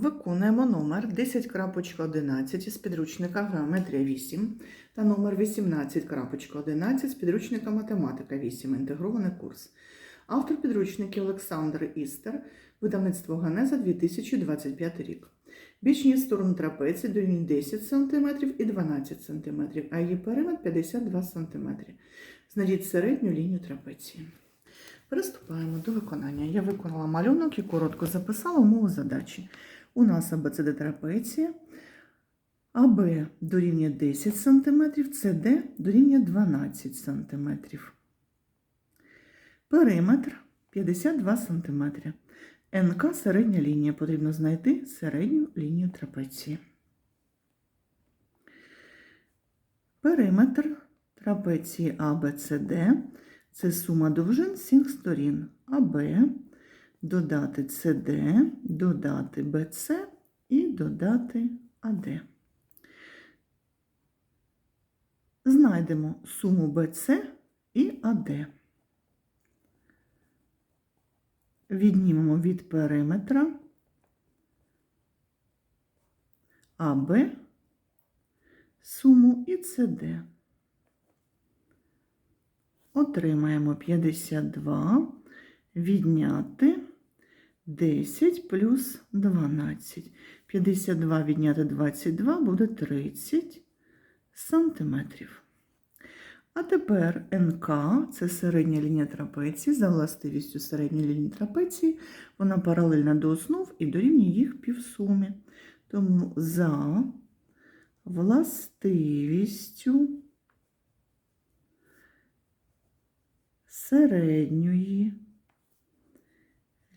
Виконуємо номер 10.11 із підручника Геометрія 8 та номер 18.11 з підручника Математика 8. Інтегрований курс. Автор підручників Олександр Істер, видавництво Генеза 2025 рік. Бічні сторони трапеції дорівнюють 10 см і 12 см, а її периметр 52 см. Знайдіть середню лінію трапеції. Приступаємо до виконання. Я виконала малюнок і коротко записала умову задачі. У нас АБЦД трапеція, АБ дорівнює 10 см, СД дорівнює 12 см. Периметр 52 см. НК середня лінія. Потрібно знайти середню лінію трапеції. Периметр трапеції АБЦД – це сума довжин всіх сторін. АБ додати СД, додати БЦ і додати АД. Знайдемо суму БЦ і АД. Віднімемо від периметра АБ суму і СД. Отримаємо 52 відняти 10 плюс 12. 52 відняти 22 буде 30 сантиметрів. А тепер НК це середня лінія трапеції. За властивістю середньої лінії трапеції вона паралельна до основ і дорівнює їх півсумі. Тому за властивістю середньої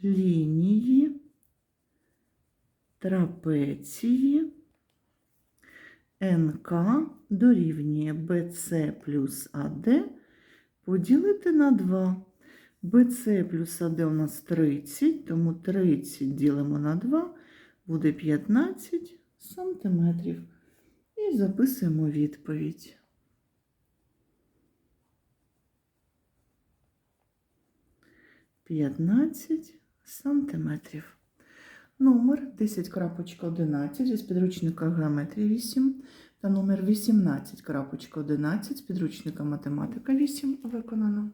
лінії трапеції НК дорівнює BC плюс АД поділити на 2. BC плюс АД у нас 30, тому 30 ділимо на 2, буде 15 сантиметрів. І записуємо відповідь. П'ятнадцять сантиметрів. Номер 10.11 з підручника геометрії 8 та номер 18.11 з підручника Математика 8 виконано.